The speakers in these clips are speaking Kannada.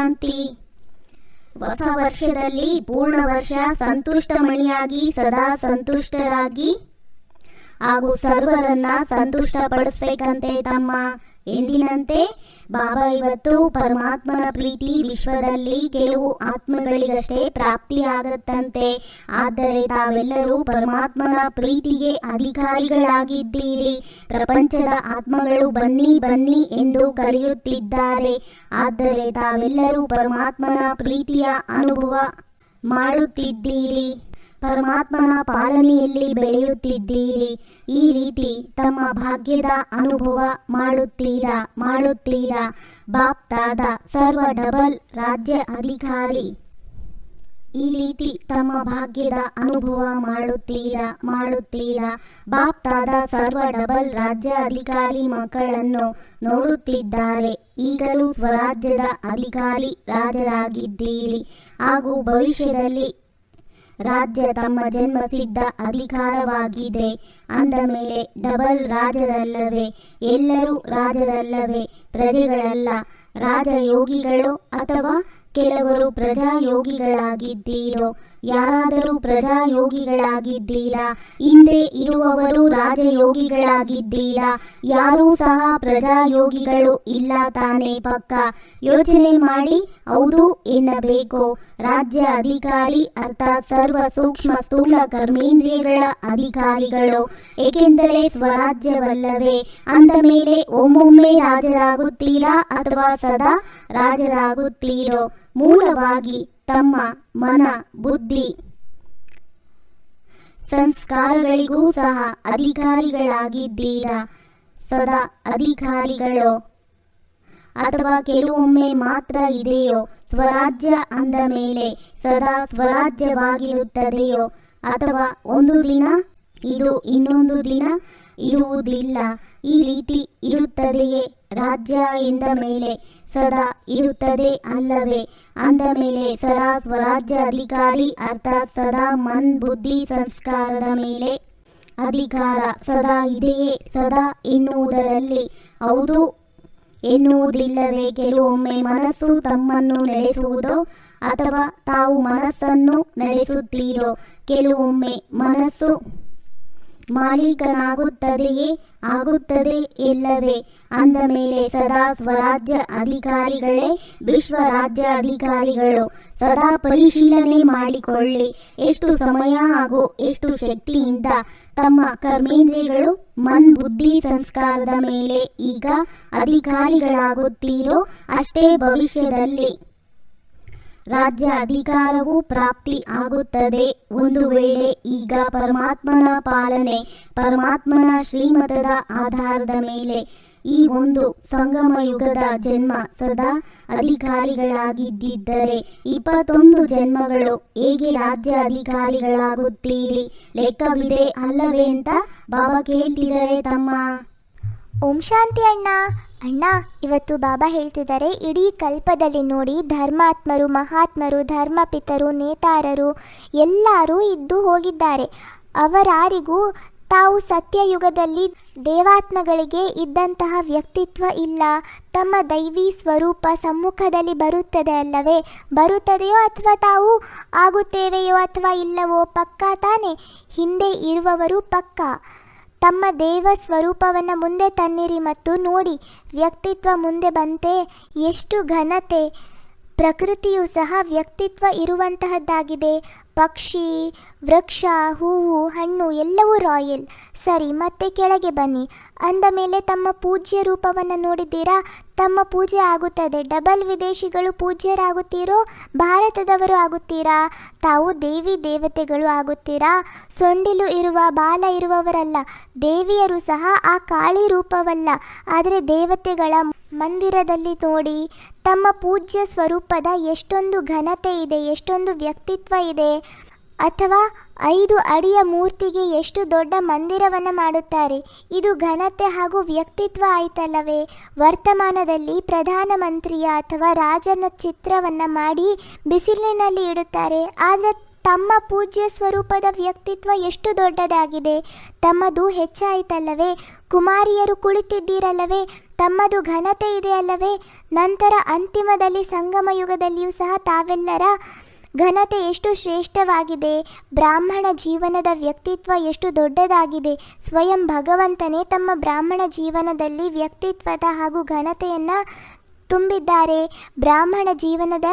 ಶಾಂತಿ. ಹೊಸ ವರ್ಷದಲ್ಲಿ ಪೂರ್ಣ ವರ್ಷ ಸಂತುಷ್ಟಮಣಿಯಾಗಿ ಸದಾ ಸಂತುಷ್ಟರಾಗಿ ಹಾಗೂ ಸರ್ವರನ್ನ ಸಂತುಷ್ಟಪಡಿಸ್ಬೇಕಂತೆ ತಮ್ಮ ಎಂದಿನಂತೆ ಬಾಬಾ ಇವತ್ತು ಪರಮಾತ್ಮನ ಪ್ರೀತಿ ವಿಶ್ವದಲ್ಲಿ ಕೆಲವು ಆತ್ಮಗಳಿಗಷ್ಟೇ ಪ್ರಾಪ್ತಿಯಾಗತ್ತಂತೆ. ಆದರೆ ತಾವೆಲ್ಲರೂ ಪರಮಾತ್ಮನ ಪ್ರೀತಿಗೆ ಅಧಿಕಾರಿಗಳಾಗಿದ್ದೀರಿ. ಪ್ರಪಂಚದ ಆತ್ಮಗಳು ಬನ್ನಿ ಬನ್ನಿ ಎಂದು ಕರೆಯುತ್ತಿದ್ದಾರೆ. ಆದರೆ ತಾವೆಲ್ಲರೂ ಪರಮಾತ್ಮನ ಪ್ರೀತಿಯ ಅನುಭವ ಮಾಡುತ್ತಿದ್ದೀರಿ. ಪರಮಾತ್ಮನ ಪಾಲನೆಯಲ್ಲಿ ಬೆಳೆಯುತ್ತಿದ್ದೀರಿ. ಈ ರೀತಿ ತಮ್ಮ ಭಾಗ್ಯದ ಅನುಭವ ಮಾಡುತ್ತೀರಾ? ಮಾಡುತ್ತೀರಾ? ಬಾಪ್ತಾದ ಸರ್ವ ಡಬಲ್ ರಾಜ್ಯ ಅಧಿಕಾರಿ. ಈ ರೀತಿ ತಮ್ಮ ಭಾಗ್ಯದ ಅನುಭವ ಮಾಡುತ್ತೀರಾ? ಮಾಡುತ್ತೀರಾ? ಬಾಪ್ತಾದ ಸರ್ವ ಡಬಲ್ ರಾಜ್ಯ ಅಧಿಕಾರಿ ಮಕ್ಕಳನ್ನು ನೋಡುತ್ತಿದ್ದಾರೆ. ಈಗಲೂ ಸ್ವರಾಜ್ಯದ ಅಧಿಕಾರಿ ರಾಜರಾಗಿದ್ದೀರಿ. ಹಾಗೂ ಭವಿಷ್ಯದಲ್ಲಿ ರಾಜ್ಯ ತಮ್ಮ ಜನ್ಮಸಿದ್ಧ ಅಧಿಕಾರವಾಗಿದೆ. ಅಂದ ಮೇಲೆ ಡಬಲ್ ರಾಜರಲ್ಲವೇ? ಎಲ್ಲರೂ ರಾಜರಲ್ಲವೇ? ಪ್ರಜೆಗಳಲ್ಲ. ರಾಜಯೋಗಿಗಳು ಅಥವಾ ಕೆಲವರು ಪ್ರಜಾಯೋಗಿಗಳಾಗಿದ್ದೀರೋ? ಯಾರಾದರೂ ಪ್ರಜಾಯೋಗಿಗಳಾಗಿದ್ದೀರಾ? ಹಿಂದೆ ಇರುವವರು ರಾಜಯೋಗಿಗಳಾಗಿದ್ದೀರಾ? ಯಾರೂ ಸಹ ಪ್ರಜಾಯೋಗಿಗಳು ಇಲ್ಲ ತಾನೇ ಪಕ್ಕ. ಯೋಚನೆ ಮಾಡಿ, ಹೌದು ಎನ್ನಬೇಕು. ರಾಜ್ಯ ಅಧಿಕಾರಿ ಅರ್ಥಾತ್ ಸರ್ವ ಸೂಕ್ಷ್ಮ ಸ್ಥೂಲ ಕರ್ಮೇಂದ್ರಿಯಗಳ ಅಧಿಕಾರಿಗಳು. ಏಕೆಂದರೆ ಸ್ವರಾಜ್ಯವಲ್ಲವೇ? ಅಂದ ಮೇಲೆ ಒಮ್ಮೊಮ್ಮೆ ರಾಜರಾಗುತ್ತೀರಾ ಅಥವಾ ಸದಾ ರಾಜರಾಗುತ್ತೀರೋ? ಮೂಲವಾಗಿ ತಮ್ಮ ಮನ, ಬುದ್ಧಿ. ಸಂಸ್ಕಾರಗಳಿಗೂ ಸಹ ಅಧಿಕಾರಿಗಳಾಗಿದ್ದೀರಾ? ಸದಾ ಅಧಿಕಾರಿಗಳು? ಅಥವಾ ಕೆಲವೊಮ್ಮೆ ಮಾತ್ರ ಇದೆಯೋ? ಸ್ವರಾಜ್ಯ ಅಂದ ಮೇಲೆ ಸದಾ ಸ್ವರಾಜ್ಯವಾಗಿರುತ್ತದೆಯೋ? ಅಥವಾ ಒಂದು ದಿನ? ಇದು ಇನ್ನೊಂದು ದಿನ ಇರುವುದಿಲ್ಲ. ಈ ರೀತಿ ಇರುತ್ತದೆಯೇ? ರಾಜ್ಯ ಎಂದ ಮೇಲೆ ಸದಾ ಇರುತ್ತದೆ ಅಲ್ಲವೇ? ಅಂದ ಮೇಲೆ ಸದಾ ಸ್ವರಾಜ್ಯ ಅಧಿಕಾರಿ ಅರ್ಥಾತ್ ಸದಾ ಮನ್ ಬುದ್ಧಿ ಸಂಸ್ಕಾರದ ಮೇಲೆ ಅಧಿಕಾರ ಸದಾ ಇದೆಯೇ? ಸದಾ ಎನ್ನುವುದರಲ್ಲಿ ಹೌದು ಎನ್ನುವುದಿಲ್ಲವೇ? ಕೆಲವೊಮ್ಮೆ ಮನಸ್ಸು ತಮ್ಮನ್ನು ನಡೆಸುವುದೋ ಅಥವಾ ತಾವು ಮನಸ್ಸನ್ನು ನಡೆಸುತ್ತೀರೋ? ಕೆಲವೊಮ್ಮೆ ಮನಸ್ಸು ಮಾಲೀಕನಾಗುತ್ತದೆಯೇ? ಆಗುತ್ತದೆ ಇಲ್ಲವೇ ಅಂದ ಮೇಲೆ ಸದಾ ಸ್ವರಾಜ್ಯ ಅಧಿಕಾರಿಗಳೇ ವಿಶ್ವ ರಾಜ್ಯ ಅಧಿಕಾರಿಗಳು ಸದಾ ಪರಿಶೀಲನೆ ಮಾಡಿಕೊಳ್ಳಿ. ಎಷ್ಟು ಸಮಯ ಹಾಗೂ ಎಷ್ಟು ಶಕ್ತಿಯಿಂದ ತಮ್ಮ ಕರ್ಮೇಂದ್ರಿಯಗಳು ಮನ್ ಬುದ್ಧಿ ಸಂಸ್ಕಾರದ ಮೇಲೆ ಈಗ ಅಧಿಕಾರಿಗಳಾಗುತ್ತೀರೋ, ಅಷ್ಟೇ ಭವಿಷ್ಯದಲ್ಲಿ. ರಾಜ್ಯ ಅಧಿಕಾರವು ಪ್ರಾಪ್ತಿ ಆಗುತ್ತದೆ. ಒಂದು ವೇಳೆ ಈಗ ಪರಮಾತ್ಮನ ಪಾಲನೆ, ಪರಮಾತ್ಮನ ಶ್ರೀಮತದ ಆಧಾರದ ಮೇಲೆ ಈ ಒಂದು ಸಂಗಮ ಯುಗದ ಜನ್ಮ ಸದಾ ಅಧಿಕಾರಿಗಳಾಗಿದ್ದಿದ್ದರೆ ಇಪ್ಪತ್ತೊಂದು ಜನ್ಮಗಳು ಹೇಗೆ ರಾಜ್ಯ ಅಧಿಕಾರಿಗಳಾಗುತ್ತೀರಿ? ಲೆಕ್ಕವಿದೆ ಅಲ್ಲವೇ ಅಂತ ಬಾಬಾ ಕೇಳ್ತಿದ್ದಾರೆ ತಮ್ಮ ಓಂ ಶಾಂತಿ ಅಣ್ಣ. ಅಣ್ಣ, ಇವತ್ತು ಬಾಬಾ ಹೇಳ್ತಿದ್ದಾರೆ, ಇಡೀ ಕಲ್ಪದಲ್ಲಿ ನೋಡಿ ಧರ್ಮಾತ್ಮರು, ಮಹಾತ್ಮರು, ಧರ್ಮಪಿತರು, ನೇತಾರರು ಎಲ್ಲರೂ ಇದ್ದು ಹೋಗಿದ್ದಾರೆ. ಅವರಾರಿಗೂ ತಾವು ಸತ್ಯಯುಗದಲ್ಲಿ ದೇವಾತ್ಮಗಳಿಗೆ ಇದ್ದಂತಹ ವ್ಯಕ್ತಿತ್ವ ಇಲ್ಲ. ತಮ್ಮ ದೈವಿ ಸ್ವರೂಪ ಸಮ್ಮುಖದಲ್ಲಿ ಬರುತ್ತದೆ ಅಲ್ಲವೇ? ಬರುತ್ತದೆಯೋ ಅಥವಾ ತಾವು ಆಗುತ್ತೇವೆಯೋ ಅಥವಾ ಇಲ್ಲವೋ ಪಕ್ಕಾ ತಾನೇ? ಹಿಂದೆ ಇರುವವರು ಪಕ್ಕಾ. ತಮ್ಮ ದೇವ ಸ್ವರೂಪವನ್ನು ಮುಂದೆ ತನ್ನಿರಿ ಮತ್ತು ನೋಡಿ, ವ್ಯಕ್ತಿತ್ವ ಮುಂದೆ ಬಂತೆ, ಎಷ್ಟು ಘನತೆ, ಪ್ರಕೃತಿಯು ಸಹ ವ್ಯಕ್ತಿತ್ವ ಇರುವಂತಹದ್ದಾಗಿದೆ. ಪಕ್ಷಿ, ವೃಕ್ಷ, ಹೂವು, ಹಣ್ಣು ಎಲ್ಲವೂ ರಾಯಲ್. ಸರಿ, ಮತ್ತೆ ಕೆಳಗೆ ಬನ್ನಿ. ಅಂದ ಮೇಲೆ ತಮ್ಮ ಪೂಜ್ಯ ರೂಪವನ್ನು ನೋಡಿದ್ದೀರಾ? ತಮ್ಮ ಪೂಜೆ ಆಗುತ್ತದೆ. ಡಬಲ್ ವಿದೇಶಿಗಳು ಪೂಜ್ಯರಾಗುತ್ತೀರೋ, ಭಾರತದವರು ಆಗುತ್ತೀರಾ? ತಾವು ದೇವಿ ದೇವತೆಗಳು ಆಗುತ್ತೀರಾ? ಸೊಂಡಿಲು ಇರುವ, ಬಾಲ ಇರುವವರಲ್ಲ. ದೇವಿಯರು ಸಹ ಆ ಕಾಳಿ ರೂಪವಲ್ಲ. ಆದರೆ ದೇವತೆಗಳ ಮಂದಿರದಲ್ಲಿ ನೋಡಿ, ತಮ್ಮ ಪೂಜ್ಯ ಸ್ವರೂಪದ ಎಷ್ಟೊಂದು ಘನತೆ ಇದೆ, ಎಷ್ಟೊಂದು ವ್ಯಕ್ತಿತ್ವ ಇದೆ. ಅಥವಾ ಐದು ಅಡಿಯ ಮೂರ್ತಿಗೆ ಎಷ್ಟು ದೊಡ್ಡ ಮಂದಿರವನ್ನು ಮಾಡುತ್ತಾರೆ? ಇದು ಘನತೆ ಹಾಗೂ ವ್ಯಕ್ತಿತ್ವ ಆಯ್ತಲ್ಲವೇ? ವರ್ತಮಾನದಲ್ಲಿ ಪ್ರಧಾನಮಂತ್ರಿಯ ಅಥವಾ ರಾಜನ ಚಿತ್ರವನ್ನು ಮಾಡಿ ಬಿಸಿಲಿನಲ್ಲಿ ಇಡುತ್ತಾರೆ. ಆದರೆ ತಮ್ಮ ಪೂಜ್ಯ ಸ್ವರೂಪದ ವ್ಯಕ್ತಿತ್ವ ಎಷ್ಟು ದೊಡ್ಡದಾಗಿದೆ? ತಮ್ಮದು ಹೆಚ್ಚಾಯಿತಲ್ಲವೇ? ಕುಮಾರಿಯರು ಕುಳಿತಿದ್ದೀರಲ್ಲವೇ? ತಮ್ಮದು ಘನತೆ ಇದೆ ಅಲ್ಲವೇ ನಂತರ ಅಂತಿಮದಲ್ಲಿ ಸಂಗಮ ಯುಗದಲ್ಲಿಯೂ ಸಹ ತಾವೆಲ್ಲರ ಘನತೆ ಎಷ್ಟು ಶ್ರೇಷ್ಠವಾಗಿದೆ, ಬ್ರಾಹ್ಮಣ ಜೀವನದ ವ್ಯಕ್ತಿತ್ವ ಎಷ್ಟು ದೊಡ್ಡದಾಗಿದೆ, ಸ್ವಯಂ ಭಗವಂತನೇ ತಮ್ಮ ಬ್ರಾಹ್ಮಣ ಜೀವನದಲ್ಲಿ ವ್ಯಕ್ತಿತ್ವದ ಹಾಗೂ ಘನತೆಯನ್ನು ತುಂಬಿದ್ದಾರೆ. ಬ್ರಾಹ್ಮಣ ಜೀವನದ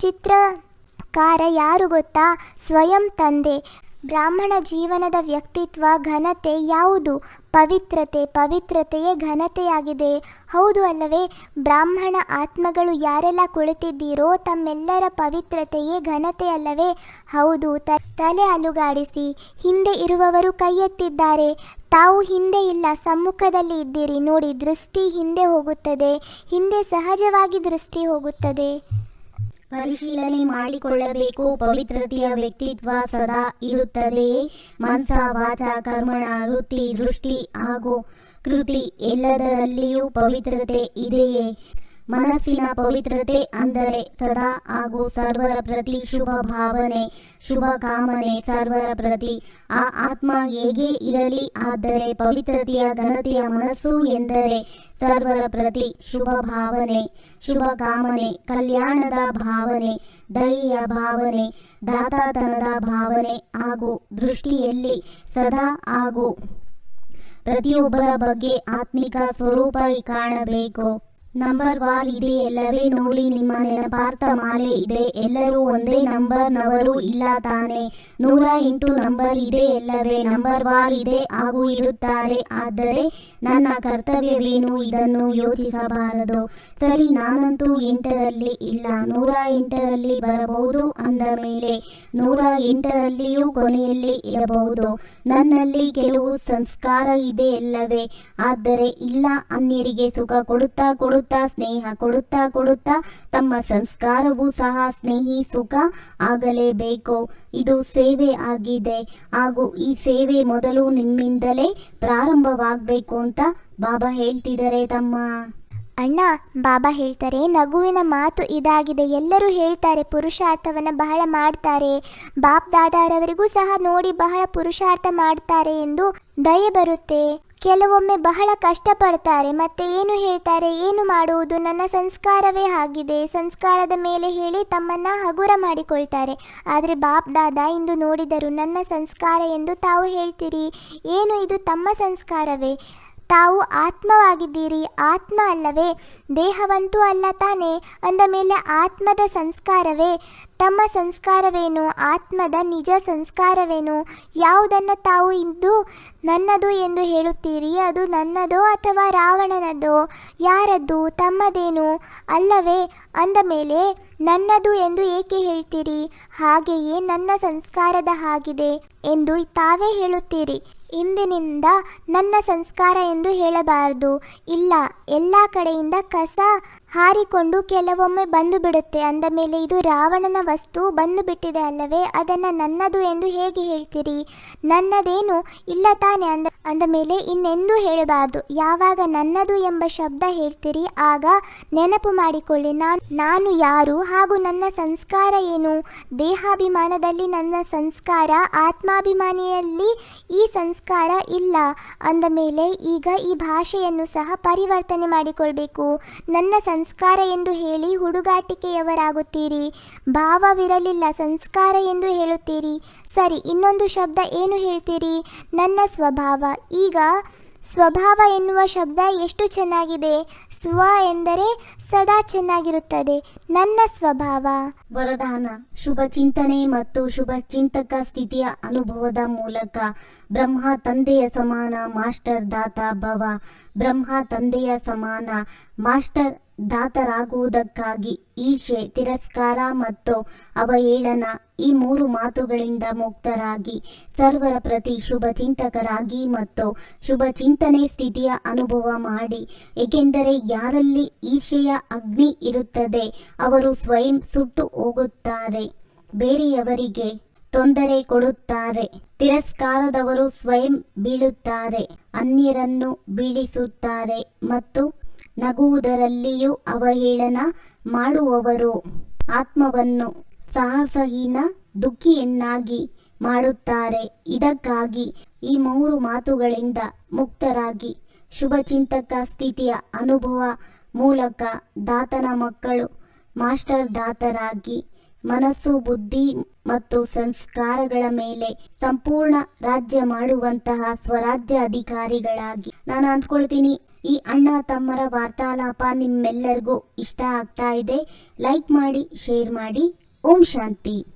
ಚಿತ್ರಕಾರ ಯಾರು ಗೊತ್ತಾ? ಸ್ವಯಂ ತಂದೆ. ಬ್ರಾಹ್ಮಣ ಜೀವನದ ವ್ಯಕ್ತಿತ್ವ, ಘನತೆ ಯಾವುದು? ಪವಿತ್ರತೆ, ಪವಿತ್ರತೆಯೇ ಘನತೆಯಾಗಿದೆ. ಹೌದು ಅಲ್ಲವೇ, ಬ್ರಾಹ್ಮಣ ಆತ್ಮಗಳು ಯಾರೆಲ್ಲ ಕುಳಿತಿದ್ದೀರೋ ತಮ್ಮೆಲ್ಲರ ಪವಿತ್ರತೆಯೇ ಘನತೆ ಅಲ್ಲವೇ? ಹೌದು ತಲೆ ಅಲುಗಾಡಿಸಿ, ಹಿಂದೆ ಇರುವವರು ಕೈ ಎತ್ತಿದ್ದಾರೆ ತಾವು ಹಿಂದೆ ಇಲ್ಲ, ಸಮ್ಮುಖದಲ್ಲಿ ಇದ್ದೀರಿ. ನೋಡಿ, ದೃಷ್ಟಿ ಹಿಂದೆ ಹೋಗುತ್ತದೆ. ಹಿಂದೆ ಸಹಜವಾಗಿ ದೃಷ್ಟಿ ಹೋಗುತ್ತದೆ. ಪರಿಶೀಲನೆ ಮಾಡಿಕೊಳ್ಳಬೇಕು. ಪವಿತ್ರತೆಯ ವ್ಯಕ್ತಿತ್ವ ಸದಾ ಇರುತ್ತದೆಯೇ ಮಾಂಸ ವಾಚ, ಕರ್ಮಣ, ವೃತ್ತಿ, ದೃಷ್ಟಿ ಹಾಗೂ ಕೃತಿ ಎಲ್ಲದರಲ್ಲಿಯೂ ಪವಿತ್ರತೆ ಇದೆಯೇ? ಮನಸ್ಸಿನ ಪವಿತ್ರತೆ ಅಂದರೆ ಸದಾ ಹಾಗೂ ಸರ್ವರ ಪ್ರತಿ ಶುಭ ಭಾವನೆ, ಶುಭ ಕಾಮನೆ ಸರ್ವರ ಪ್ರತಿ. ಆ ಆತ್ಮ ಹೇಗೆ ಇರಲಿ ಆದರೆ ಪವಿತ್ರತೆಯ ಘನತೆಯ ಮನಸ್ಸು ಎಂದರೆ ಸರ್ವರ ಪ್ರತಿ ಶುಭ ಭಾವನೆ, ಶುಭ ಕಾಮನೆ, ಕಲ್ಯಾಣದ ಭಾವನೆ, ದಯೆಯ ಭಾವನೆ, ದಾತಾತನದ ಭಾವನೆ ಹಾಗೂ ದೃಷ್ಟಿಯಲ್ಲಿ ಸದಾ ಹಾಗೂ ಪ್ರತಿಯೊಬ್ಬರ ಬಗ್ಗೆ ಆತ್ಮಿಕ ಸ್ವರೂಪ ಕಾಣಬೇಕು. ನಂಬರ್ ವಾರ್ ಇದೆ, ಎಲ್ಲವೇ ನೋಡಿ ನಿಮ್ಮ ನೆನಪಾರ್ಥ ಮಾಲೆ ಇದೆ. ಎಲ್ಲರೂ ಒಂದೇ ನಂಬರ್ನವರು ಇಲ್ಲ ತಾನೆ. ನೂರ ಎಂಟು ನಂಬರ್ ಇದೆ, ಎಲ್ಲವೇ ನಂಬರ್ ವಾರ್ ಇದೆ, ಹಾಗೂ ಇರುತ್ತಾರೆ. ಆದರೆ ನನ್ನ ಕರ್ತವ್ಯವೇನು? ಇದನ್ನು ಯೋಚಿಸಬಾರದು. ಸರಿ, ನಾನಂತೂ ಎಂಟರಲ್ಲಿ ಇಲ್ಲ. ನೂರ ಎಂಟರಲ್ಲಿ ಬರಬಹುದು ಅಂದ ಮೇಲೆ ನೂರ ಎಂಟರಲ್ಲಿಯೂ ಕೊನೆಯಲ್ಲಿ ಇರಬಹುದು. ನನ್ನಲ್ಲಿ ಕೆಲವು ಸಂಸ್ಕಾರ ಇದೆ, ಎಲ್ಲವೇ. ಆದರೆ ಇಲ್ಲ, ಅನ್ಯರಿಗೆ ಸುಖ ಕೊಡುತ್ತಾ ಕೊಡುತ್ತಾ, ಸ್ನೇಹ ಕೊಡುತ್ತಾ ಕೊಡುತ್ತಾ, ತಮ್ಮ ಸಂಸ್ಕಾರವೂ ಸಹ ಸ್ನೇಹಿ ಸುಖ ಆಗಲೇಬೇಕು. ಇದು ಸೇವೆ ಆಗಿದೆ. ಹಾಗೂ ಈ ಸೇವೆ ಮೊದಲು ನಿಮ್ಮಿಂದಲೇ ಪ್ರಾರಂಭವಾಗಬೇಕು ಅಂತ ಬಾಬಾ ಹೇಳ್ತಿದ್ದಾರೆ ತಮ್ಮ. ಅಣ್ಣ, ಬಾಬಾ ಹೇಳ್ತಾರೆ, ನಗುವಿನ ಮಾತು ಇದಾಗಿದೆ. ಎಲ್ಲರೂ ಹೇಳ್ತಾರೆ, ಪುರುಷಾರ್ಥವನ್ನು ಬಹಳ ಮಾಡ್ತಾರೆ. ಬಾಪ್ ದಾದಾರವರಿಗೂ ಸಹ ನೋಡಿ ಬಹಳ ಪುರುಷಾರ್ಥ ಮಾಡ್ತಾರೆ ಎಂದು ದಯೆ ಬರುತ್ತೆ. ಕೆಲವೊಮ್ಮೆ ಬಹಳ ಕಷ್ಟಪಡ್ತಾರೆ, ಮತ್ತೆ ಏನು ಹೇಳ್ತಾರೆ, ಏನು ಮಾಡುವುದು, ನನ್ನ ಸಂಸ್ಕಾರವೇ ಆಗಿದೆ. ಸಂಸ್ಕಾರದ ಮೇಲೆ ಹೇಳಿ ತಮ್ಮನ್ನ ಹಗುರ ಮಾಡಿಕೊಳ್ತಾರೆ. ಆದರೆ ಬಾಪ್ ದಾದಾ ಇಂದು ನೋಡಿದರು, ನನ್ನ ಸಂಸ್ಕಾರ ಎಂದು ತಾವು ಹೇಳ್ತೀರಿ. ಏನು ಇದು ತಮ್ಮ ಸಂಸ್ಕಾರವೇ? ತಾವು ಆತ್ಮವಾಗಿದ್ದೀರಿ. ಆತ್ಮ ಅಲ್ಲವೇ? ದೇಹವಂತೂ ಅಲ್ಲ ತಾನೇ? ಅಂದ ಮೇಲೆ ಆತ್ಮದ ಸಂಸ್ಕಾರವೇ? ತಮ್ಮ ಸಂಸ್ಕಾರವೇನು? ಆತ್ಮದ ನಿಜ ಸಂಸ್ಕಾರವೇನು? ಯಾವುದನ್ನು ತಾವು ಇಂದು ನನ್ನದು ಎಂದು ಹೇಳುತ್ತೀರಿ? ಅದು ನನ್ನದೋ ಅಥವಾ ರಾವಣನದೋ? ಯಾರದ್ದು? ತಮ್ಮದೇನು? ಅಲ್ಲವೇ? ಅಂದ ಮೇಲೆ, ನನ್ನದು ಎಂದು ಏಕೆ ಹೇಳ್ತೀರಿ? ಹಾಗೆಯೇ ನನ್ನ ಸಂಸ್ಕಾರದ ಹಾಗಿದೆ ಎಂದು ತಾವೇ ಹೇಳುತ್ತೀರಿ. ಇಂದಿನಿಂದ ನನ್ನ ಸಂಸ್ಕಾರ ಎಂದು ಹೇಳಬಾರದು. ಇಲ್ಲ ಎಲ್ಲ ಕಡೆಯಿಂದ ಕಸ ಹಾರಿಕೊಂಡು ಕೆಲವೊಮ್ಮೆ ಬಂದು ಬಿಡುತ್ತೆ. ಅಂದ ಮೇಲೆ ಇದು ರಾವಣನ ವಸ್ತು ಬಂದು ಬಿಟ್ಟಿದೆ ಅಲ್ಲವೇ? ಅದನ್ನು ನನ್ನದು ಎಂದು ಹೇಗೆ ಹೇಳ್ತೀರಿ? ನನ್ನದೇನು ಇಲ್ಲ ತಾನೆ ಅಂದ ಅಂದ ಮೇಲೆ ಇನ್ನೆಂದೂ ಹೇಳಬಾರ್ದು. ಯಾವಾಗ ನನ್ನದು ಎಂಬ ಶಬ್ದ ಹೇಳ್ತೀರಿ, ಆಗ ನೆನಪು ಮಾಡಿಕೊಳ್ಳಿ. ನಾನು ನಾನು ಯಾರು ಹಾಗೂ ನನ್ನ ಸಂಸ್ಕಾರ ಏನು? ದೇಹಾಭಿಮಾನದಲ್ಲಿ ನನ್ನ ಸಂಸ್ಕಾರ, ಆತ್ಮಾಭಿಮಾನಿಯಲ್ಲಿ ಈ ಸಂಸ್ಕಾರ ಇಲ್ಲ. ಅಂದ ಮೇಲೆ ಈಗ ಈ ಭಾಷೆಯನ್ನು ಸಹ ಪರಿವರ್ತನೆ ಮಾಡಿಕೊಳ್ಬೇಕು. ನನ್ನ ಸಂಸ್ಕಾರ ಎಂದು ಹೇಳಿ ಹುಡುಗಾಟಿಕೆಯವರಾಗುತ್ತೀರಿ. ಭಾವವಿರಲಿಲ್ಲ ಸಂಸ್ಕಾರ ಎಂದು ಹೇಳುತ್ತೀರಿ. ಸರಿ, ಇನ್ನೊಂದು ಶಬ್ದ ಏನು ಹೇಳ್ತೀರಿ? ನನ್ನ ಸ್ವಭಾವ. ಈಗ ಸ್ವಭಾವ ಎನ್ನುವ ಶಬ್ದ ಎಷ್ಟು ಚೆನ್ನಾಗಿದೆ? ಸ್ವ ಎಂದರೆ ಸದಾ ಚೆನ್ನಾಗಿರುತ್ತದೆ. ನನ್ನ ಸ್ವಭಾವ. ವರದಾನ. ಶುಭ ಚಿಂತನೆ ಮತ್ತು ಶುಭ ಚಿಂತಕ ಸ್ಥಿತಿಯ ಅನುಭವದ ಮೂಲಕ ಬ್ರಹ್ಮ ತಂದೆಯ ಸಮಾನ, ಮಾಸ್ಟರ್ ದಾತ ಭವ. ಬ್ರಹ್ಮ ತಂದೆಯ ಸಮಾನ, ಮಾಸ್ಟರ್ ದಾತರಾಗುವುದಕ್ಕಾಗಿ ಈಶೆ ತಿರಸ್ಕಾರ ಮತ್ತು ಅವಹೇಳನ ಈ ಮೂರು ಮಾತುಗಳಿಂದ ಮುಕ್ತರಾಗಿ ಸರ್ವರ ಪ್ರತಿ ಶುಭ ಚಿಂತಕರಾಗಿ ಮತ್ತು ಶುಭ ಚಿಂತನೆ ಸ್ಥಿತಿಯ ಅನುಭವ ಮಾಡಿ. ಏಕೆಂದರೆ ಯಾರಲ್ಲಿ ಈಶೆಯ ಅಗ್ನಿ ಇರುತ್ತದೆ, ಅವರು ಸ್ವಯಂ ಸುಟ್ಟು ಹೋಗುತ್ತಾರೆ, ಬೇರೆಯವರಿಗೆ ತೊಂದರೆ ಕೊಡುತ್ತಾರೆ. ತಿರಸ್ಕಾರದವರು ಸ್ವಯಂ ಬೀಳುತ್ತಾರೆ, ಅನ್ಯರನ್ನು ಬೀಳಿಸುತ್ತಾರೆ ಮತ್ತು ನಗುವುದರಲ್ಲಿಯೂ ಅವಹೇಳನ ಮಾಡುವವರು. ಆತ್ಮವನ್ನು ಸಾಹಸಹೀನ ದುಃಖಿಯನ್ನಾಗಿ ಮಾಡುತ್ತಾರೆ. ಇದಕ್ಕಾಗಿ ಈ ಮೂರು ಮಾತುಗಳಿಂದ ಮುಕ್ತರಾಗಿ ಶುಭಚಿಂತಕ ಸ್ಥಿತಿಯ ಅನುಭವ ಮೂಲಕ ದಾತನ ಮಕ್ಕಳು ಮಾಸ್ಟರ್ ದಾತರಾಗಿ ಮನಸ್ಸು, ಬುದ್ಧಿ ಮತ್ತು ಸಂಸ್ಕಾರಗಳ ಮೇಲೆ ಸಂಪೂರ್ಣ ರಾಜ್ಯ ಮಾಡುವಂತಹ ಸ್ವರಾಜ್ಯ ಅಧಿಕಾರಿಗಳಾಗಿ ನಾನು ಅಂದ್ಕೊಳ್ತೀನಿ ಈ ಅಣ್ಣ ತಮ್ಮರ ವಾರ್ತಾಲಾಪ ನಿಮ್ಮೆಲ್ಲರಿಗೂ ಇಷ್ಟ ಆಗ್ತಾ ಇದೆ. ಲೈಕ್ ಮಾಡಿ ಶೇರ್ ಮಾಡಿ. ಓಂ ಶಾಂತಿ.